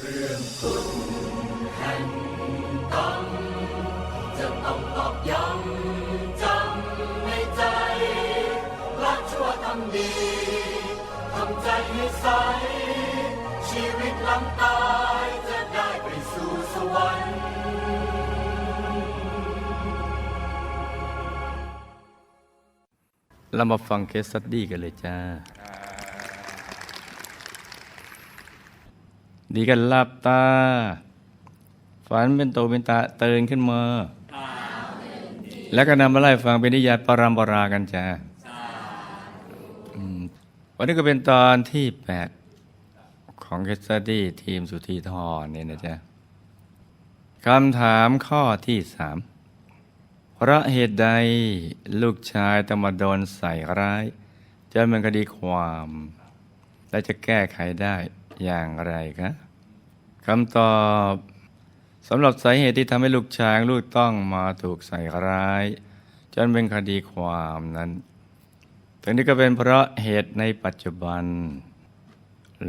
เรื่องคุณแห่งกรรมจะต้องตอกย้ำจำในใจรักชั่วทำดีทำใจให้ใส ชีวิตหลังตายจะได้ไปสู่สวรรค์เรามาฟังเคสสตดี้กันเลยจ้า ดีกันหลับตา ฝันเป็นโตเป็นตาเตื่นขึ้นมา แล้วก็นำมาไล่ฟังเป็นนิยายปรามปรากันจ้าวันนี้ก็เป็นตอนที่แปดของเคสตดี้ทีมสุธีทรเนี่ยนะจ๊ะคำถามข้อที่สามเพราะเหตุใดลูกชายต้องมาโดนใส่ร้ายจะเป็นคดีความ และจะแก้ไขได้ อย่างไรคะคำตอบสำหรับสาเหตุที่ทำให้ลูกชายลูกต้องมาถูกใส่ร้าย จนเป็นคดีความนั้นถึงนี้ก็เป็นเพราะเหตุในปัจจุบัน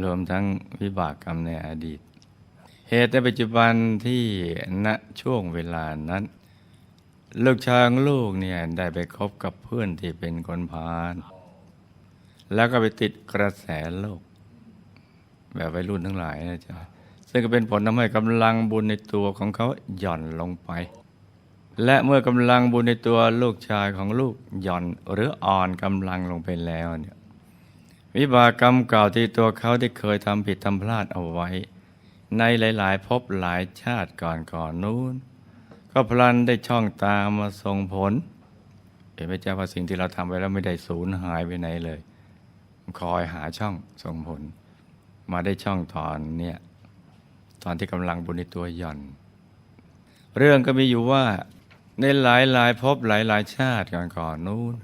รวมทั้งวิบากกรรมในอดีต เหตุในปัจจุบันที่ณช่วงเวลานั้น ลูกชายของลูกเนี่ยได้ไปคบกับเพื่อนที่เป็นคนพาลแล้วก็ไปติดกระแสโลก แบบวัยรุ่นทั้งหลายนะจ๊ะซึ่งก็เป็นผลทำให้กำลังบุญในตัวของเขาหย่อนลงไป และเมื่อกำลังบุญในตัวลูกชายของลูกหย่อนหรืออ่อนกำลังลงไปแล้วเนี่ยวิบากกรรมเก่าที่ตัวเขาได้เคยทำผิดทำพลาดเอาไว้ ในหลาย ๆ ภพหลายชาติก่อนก่อนนู้น ก็พลันได้ช่องตามมาส่งผลเห็นไหมจ๊ะว่าสิ่งที่เราทำไปแล้วไม่ได้สูญหายไปไหนเลย คอยหาช่องส่งผล มาได้ช่องตอนเนี่ยตอนที่กำลังบุญในตัวหย่อน เรื่องก็มีอยู่ว่าในหลายหลายๆภพหลายหลายชาติก่อนก่อนนู้น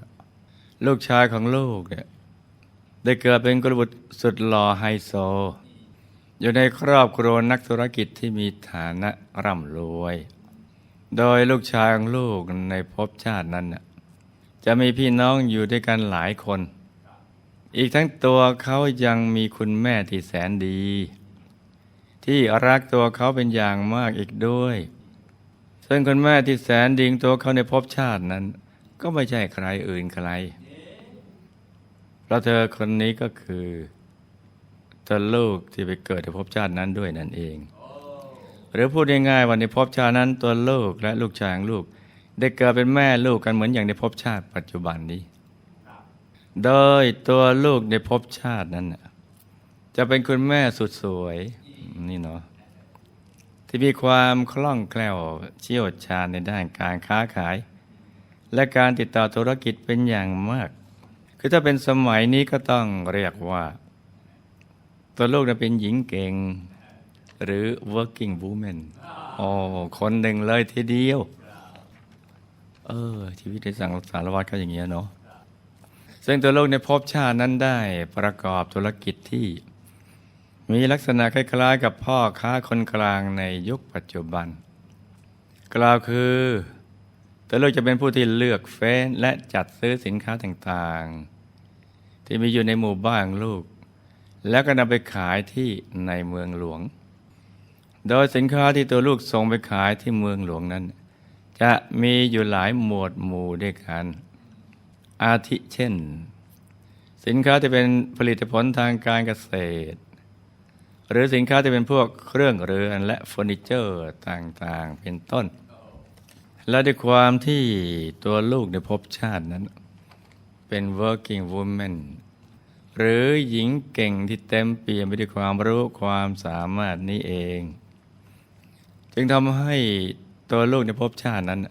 ลูกชายของลูกเนี่ยได้เกิดเป็นกุบุตรสุดหล่อไฮโซ อยู่ในครอบครัวนักธุรกิจที่มีฐานะร่ำรวย โดยลูกชายของลูกในภพชาตินั้นน่จะมีพี่น้องอยู่ด้วยกันหลายคน อีกทั้งตัวเขายังมีคุณแม่ที่แสนดี ที่รักตัวเขาเป็นอย่างมากอีกด้วย ซึ่งคุณแม่ที่แสนดีงตัวเขาในภพชาตินั้น ก็ไม่ใช่ใครอื่นใครเพราะเธอคนนี้ก็คือตัวลูกที่ไปเกิดในภพชาตินั้นด้วยนั่นเอง หรือพูดง่ายๆว่าในภพชาตินั้นตัวลูกและลูกชายของลูก ได้เกิดเป็นแม่ลูกกันเหมือนอย่างในภพชาติปัจจุบันนี้ โดยตัวลูกในภพชาตินั้นน่ะจะเป็นคุณแม่สุดสวยนี่เนาะที่มีความคล่องแคล่วเชี่ยวชาญในด้านการค้าขาย และการติดต่อธุรกิจเป็นอย่างมาก คือถ้าเป็นสมัยนี้ก็ต้องเรียกว่า ตัวลูกน่ะเป็นหญิงเก่ง หรือ working woman โอ้คนหนึ่งเลยทีเดียว เออ ชีวิตในสังสารวัตรก็อย่างเงี้ยเนาะ ซึ่งตัวโลกในภพชาตินั้นได้ประกอบธุรกิจที่ มีลักษณะคล้ายๆ กับพ่อค้าคนกลางในยุคปัจจุบัน กล่าวคือตัวโลกจะเป็นผู้ที่เลือกเฟ้นและจัดซื้อสินค้าต่างๆ ที่มีอยู่ในหมู่บ้านลูก แล้วก็นำไปขายที่ในเมืองหลวง โดยสินค้าที่ตัวลูกส่งไปขายที่เมืองหลวงนั้น จะมีอยู่หลายหมวดหมู่ด้วยกัน อาทิเช่น สินค้าที่เป็นผลิตผลทางการเกษตร หรือสินค้าที่เป็นพวกเครื่องเรือนและเฟอร์นิเจอร์ต่างๆ เป็นต้น และด้วยความที่ตัวลูกในภพชาตินั้น เป็น working woman หรือหญิงเก่งที่เต็มเปี่ยมไปด้วยความรู้ความสามารถนี้เอง จึงทำให้ตัวลูกในภพชาตินั้น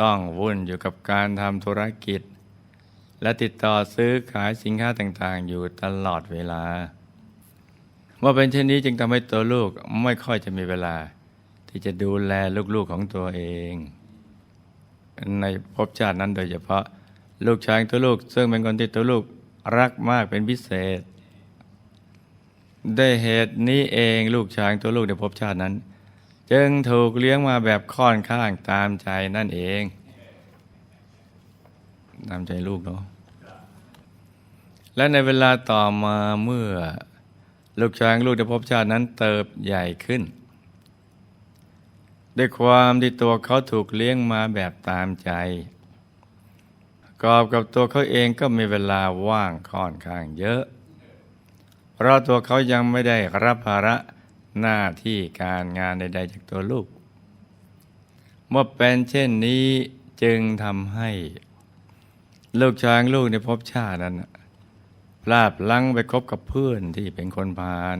ต้องวุ่นอยู่กับการทำธุรกิจ และติดต่อซื้อขายสินค้าต่างๆ อยู่ตลอดเวลาเมื่อเป็นเช่นนี้จึงทำให้ตัวลูกไม่ค่อยจะมีเวลา ที่จะดูแลลูกๆของตัวเอง ในภพชาตินั้นโดยเฉพาะลูกชายตัวลูก ซึ่งเป็นคนที่ตัวลูกรักมากเป็นพิเศษ ได้เหตุนี้เองลูกชายตัวลูกในภพชาตินั้น จึงถูกเลี้ยงมาแบบค่อนข้างตามใจนั่นเอง ตามใจลูกเนาะและในเวลาต่อมาเมื่อ ลูกชางลูกในภพบชาตินั้นเติบใหญ่ขึ้น ด้วยความที่ตัวเขาถูกเลี้ยงมาแบบตามใจ กอบกับตัวเขาเองก็มีเวลาว่างค่อนข้างเยอะ เพราะตัวเขายังไม่ได้รับภาระหน้าที่การงานใดๆจากตัวลูก เมื่อเป็นเช่นนี้จึงทำให้ ลูกช้างลูกในภพชาตินั้นพลาดลังไปคบกับเพื่อนที่เป็นคนพาล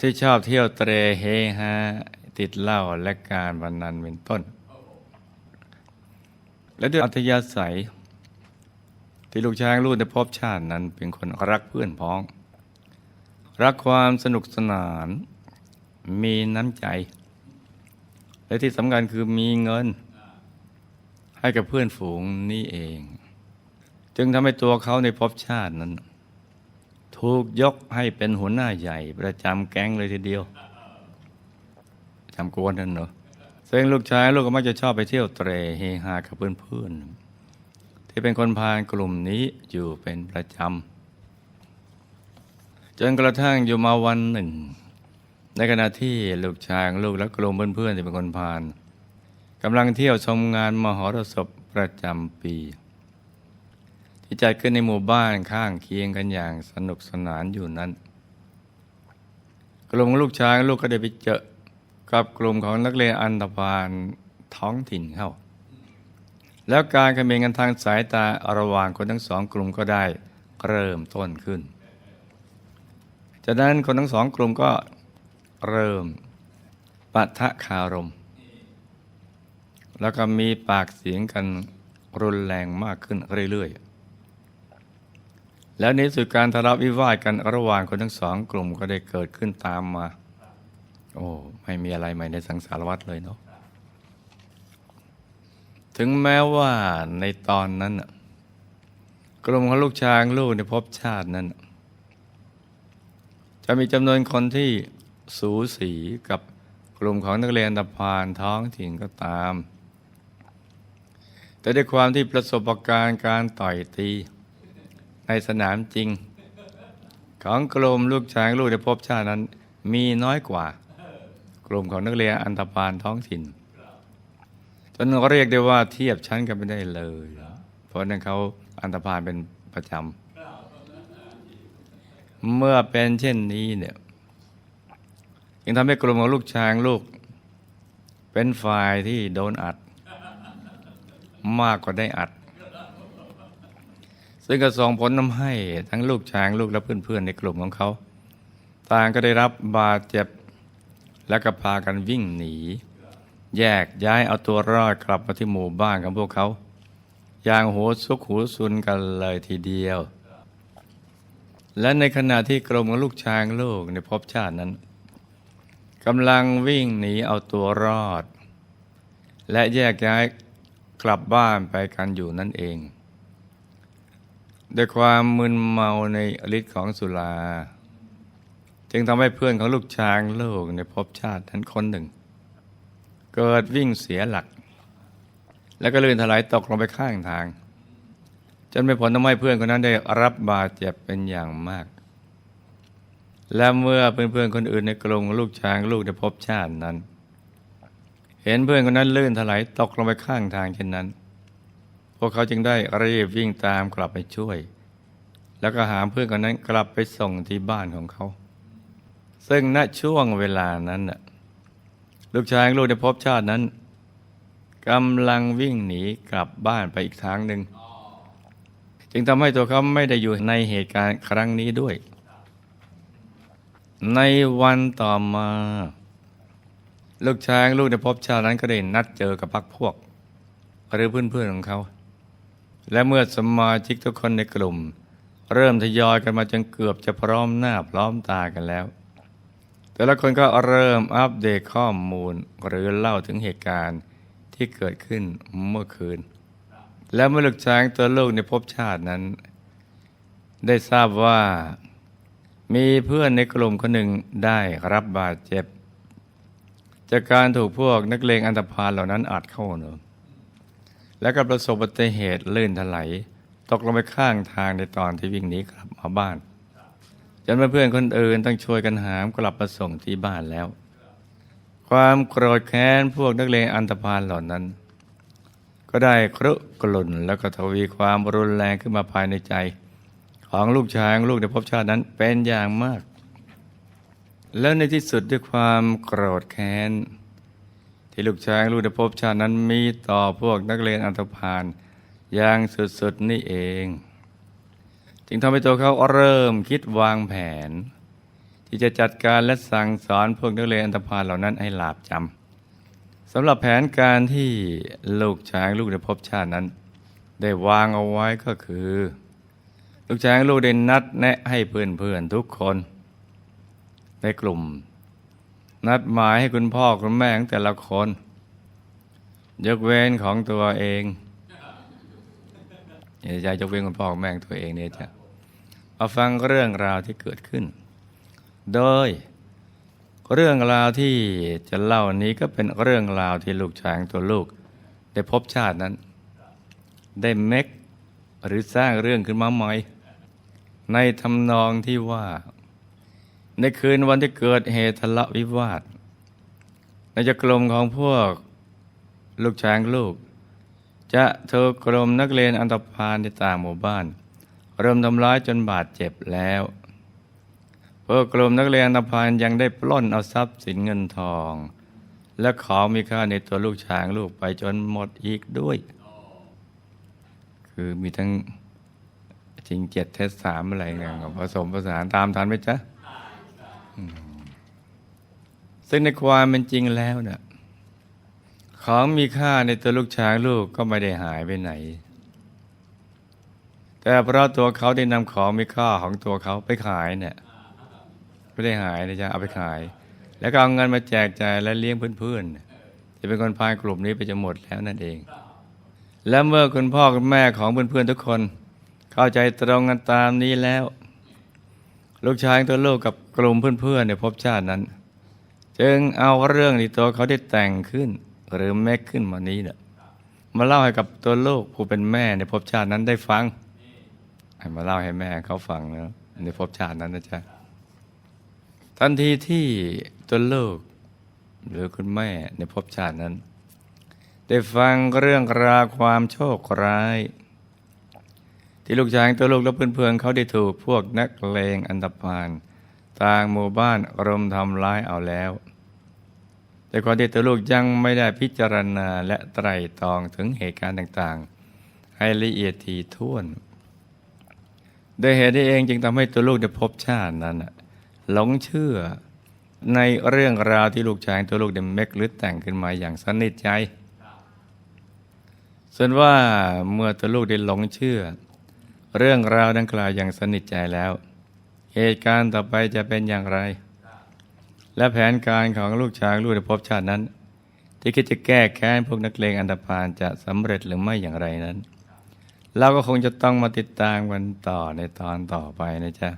ที่ชอบเที่ยวเตรเฮฮาติดเหล้าและการวันนันเป็นต้น และด้วยอัธยาศัย ที่ลูกช้างลูกในภพชาตินั้นเป็นคนรักเพื่อนพ้อง รักความสนุกสนาน มีน้ำใจ และที่สำคัญคือมีเงิน ให้กับเพื่อนฝูงนี่เอง จึงทำให้ตัวเขาในภพชาตินั้น ถูกยกให้เป็นหัวหน้าใหญ่ประจำแก๊งเลยทีเดียวจำกวนนั่นเนอะซึ่งลูกชายลูกก็มักจะชอบไปเที่ยวเตรเฮฮากับเพื่อนๆที่เป็นคนพาลกลุ่มนี้อยู่เป็นประจำจนกระทั่งอยู่มาวันหนึ่ง ในขณะที่ลูกชายลูกและกลุ่มเพื่อนๆที่เป็นคนพาล กำลังเที่ยวชมงานมหรสพประจำปี ที่จัดขึ้นในหมู่บ้านข้างเคียงกันอย่างสนุกสนานอยู่นั้น กลุ่มลูกชายลูกก็ได้ไปเจอกับกลุ่มของนักเรียนอันธพาลท้องถิ่นเข้า แล้วการคำเมนกันทางสายตาระหว่างคนทั้งสองกลุ่มก็ได้เริ่มต้นขึ้น จากนั้นคนทั้งสองกลุ่มก็เริ่มปะทะคารม แล้วก็มีปากเสียงกันรุนแรงมากขึ้นเรื่อยๆ แล้วในที่สุดการทะเลาะวิวาทกันระหว่างคนทั้งสองกลุ่มก็ได้เกิดขึ้นตามมา โอ้ไม่มีอะไรใหม่ในสังสารวัฏเลยเนาะถึงแม้ว่าในตอนนั้นน่ะกลุ่มของลูกช้างลูกในภพชาตินั้น จะมีจำนวนคนที่สูสีกับกลุ่มของนักเรียนตะพานท้องถิ่นก็ตาม แต่ด้วยความที่ประสบการณ์การต่อยตี ในสนามจริง ของกลุ่มลูกช้างลูกในภพชาตินั้น มีน้อยกว่า กลุ่มของนักเรียนอันธพาลท้องถิ่นจนเรียกได้ว่าเทียบชั้นกันไม่ได้เลย เพราะนั้นเขาอันธพาลเป็นประจำเมื่อเป็นเช่นนี้เนี่ยยังทำให้กลุ่มของลูกช้างลูก เป็นฝ่ายที่โดนอัด มากกว่าได้อัด ซึ่งก็ส่งผลทำให้ทั้งลูกช้างลูกและเพื่อนๆในกลุ่มของเขา ต่างก็ได้รับบาดเจ็บและก็พากันวิ่งหนี แยกย้ายเอาตัวรอดกลับมาที่หมู่บ้านของพวกเขา อย่างโหสุกหูซุนกันเลยทีเดียว และในขณะที่กลุ่มของลูกช้างลูกในภพชาตินั้นกำลังวิ่งหนีเอาตัวรอด และแยกย้าย กลับบ้านไปกันอยู่นั่นเองด้วยความมึนเมาในฤทธิ์ของสุรา จึงทำให้เพื่อนของลูกช้างโลกในภพชาตินั้นคนหนึ่ง เกิดวิ่งเสียหลัก แล้วก็ลื่นถลายตกลงไปข้างทาง จนเป็นผลทำให้เพื่อนคนนั้นได้รับบาดเจ็บเป็นอย่างมาก และเมื่อเพื่อนๆคนอื่นในกลุ่มลูกช้างลูกในภพชาตินั้น เห็นเพื่อนคนนั้นลื่นถลายตกลงไปข้างทางเช่นนั้น พวกเขาจึงได้รีบวิ่งตามกลับไปช่วย แล้วก็หามเพื่อนคนนั้นกลับไปส่งที่บ้านของเขา ซึ่งณช่วงเวลานั้นน่ะลูกชายลูกในภพชาตินั้นกำลังวิ่งหนีกลับบ้านไปอีกทางหนึ่งจึงทำให้ตัวเขาไม่ได้อยู่ในเหตุการณ์ครั้งนี้ด้วย ในวันต่อมา ลูกชายลูกในภพชาตินั้นก็ได้นัดเจอกับพักพวก หรือเพื่อนๆของเขา และเมื่อสมาชิกทุกคนในกลุ่ม เริ่มทยอยกันมาจนเกือบจะพร้อมหน้าพร้อมตากันแล้ว แต่ละคนก็เริ่มอัปเดตข้อมูลหรือเล่าถึงเหตุการณ์ที่เกิดขึ้นเมื่อคืน และเมื่อลูกช้างตัวลูกในภพชาตินั้น ได้ทราบว่ามีเพื่อนในกลุ่มคนหนึ่งได้รับบาดเจ็บ จากการถูกพวกนักเลงอันธพาลเหล่านั้นอัดเข้าเนอแล้วก็ประสบอุบัติเหตุลื่นถลายตกลงไปข้างทางในตอนที่วิ่งหนีกลับมาบ้านจนเพื่อนคนอื่นต้องช่วยกันหามกลับมาส่งที่บ้านแล้ว ความโกรธแค้นพวกนักเลงอันธพาลเหล่านั้น ก็ได้ครุกรุ่นแล้วก็ทวีความรุนแรงขึ้นมาภายในใจ ของลูกชายลูกในภพชาตินั้นเป็นอย่างมาก แล้วในที่สุดด้วยความโกรธแค้น ที่ลูกช้างลูกภพชาตินั้นมีต่อพวกนักเลงอันธพาลอย่างสุดๆนี่เอง จึงทำให้ตัวเขาเริ่มคิดวางแผน ที่จะจัดการและสั่งสอนพวกนักเรียนอันธพาลเหล่านั้นให้หลาบจำสำหรับแผนการที่ลูกช้ายลูกภพชาตินั้น ได้วางเอาไว้ก็คือ ลูกช้ายลูกได้นัดแนะให้เพื่อนๆทุกคน ในกลุ่ม นัดหมายให้คุณพ่อคุณแม่ของแต่ละคน ยกเว้นของตัวเองอย่าจยกเว้นคุณพ่อคุณแม่งตัวเองเนี่ยจ้ะมาฟังเรื่องราวที่เกิดขึ้น โดยเรื่องราวที่จะเล่านี้ก็เป็นเรื่องราวที่ลูกชายของตัวลูก ได้พบชาตินั้น ได้เมคหรือสร้างเรื่องขึ้นมาใหม่ในทำนองที่ว่า ในคืนวันที่เกิดเหตุทะเลาะวิวาท ในจักรมของพวกลูกช้างลูก จะถูกกลมนักเรียนอันตพาลในต่างหมู่บ้าน เริ่มทำร้ายจนบาดเจ็บแล้ว พวกกลมนักเรียนอันตพาลยังได้ปล้นเอาทรัพย์สินเงินทอง และของมีค่าในตัวลูกช้างลูกไปจนหมดอีกด้วย คือมีทั้งจริงเจ็ดเทสสามอะไรเงี้ยผสมผสานตามทันไหมจ๊ะ ซึ่งในความเป็นจริงแล้วเนี่ยของมีค่าในตัวลูกช้างลูกก็ไม่ได้หายไปไหน แต่เพราะตัวเขาได้นำของมีค่าของตัวเขาไปขายเนี่ยไม่ได้หายนะจ๊ะเอาไปขาย แล้วก็เอาเงินมาแจกจ่ายและเลี้ยงเพื่อนๆที่เป็นคนพายกลุ่มนี้ไปจะหมดแล้วนั่นเอง และเมื่อคุณพ่อคุณแม่ของเพื่อนๆทุกคน เข้าใจตรงกันตามนี้แล้ว ลูกชายตัวลูกกับกลุ่มเพื่อนๆในภพชาตินั้น จึงเอาเรื่องที่ตัวเขาได้แต่งขึ้น หรือแม็กขึ้นมานี้เนี่ยมาเล่าให้กับตัวลูกผู้เป็นแม่ในภพชาตินั้นได้ฟังมาเล่าให้แม่เขาฟังนะในภพชาตินั้นนะจ๊ะทันทีที่ตัวลูกหรือคุณแม่ในภพชาตินั้น ได้ฟังเรื่องราวความโชคร้าย ที่ลูกชายตัวลูกและเพื่อนๆเขาได้ถูกพวกนักเลงอันตพาล ต่างหมู่บ้านรมทำร้ายเอาแล้ว แต่ก่อนที่ตัวลูกยังไม่ได้พิจารณาและไตรตรองถึงเหตุการณ์ต่างๆ ให้ละเอียดถี่ถ้วนโดยเหตุนี้เองจึงทำให้ตัวลูกได้พบชาตินั้นหลงเชื่อในเรื่องราวที่ลูกชายตัวลูกได้เมกหรือแต่งขึ้นมาอย่างสนิทใจ ส่วนว่าเมื่อตัวลูกได้หลงเชื่อ เรื่องราวดังกล่าวอย่างสนิทใจแล้ว เหตุการณ์ต่อไปจะเป็นอย่างไร และแผนการของลูกชายลูกในภพชาตินั้น ที่คิดจะแก้แค้นพวกนักเลงอันธพาลจะสำเร็จหรือไม่อย่างไรนั้น เราก็คงจะต้องมาติดตามกันต่อในตอนต่อไปนะจ๊ะ